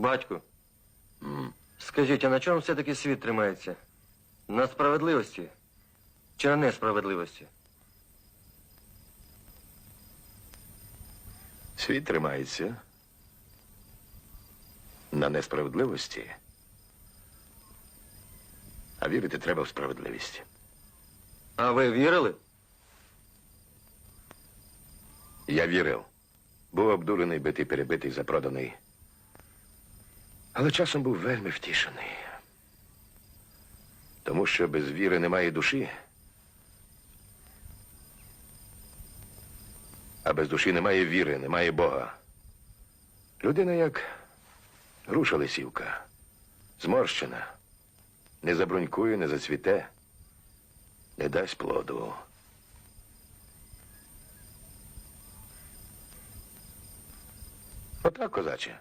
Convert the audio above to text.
Батьку, скажіть, а на чому все-таки світ тримається? На справедливості чи на несправедливості? Світ тримається на несправедливості. А вірити треба в справедливість. А ви вірили? Я вірив. Був обдурений, битий, перебитий, запроданий. Але часом був вельми втішений. Тому що без віри немає душі. А без душі немає віри, немає Бога. Людина як груша лисівка, зморщена, не забрунькує, не зацвіте, не дасть плоду. Отак, козаче.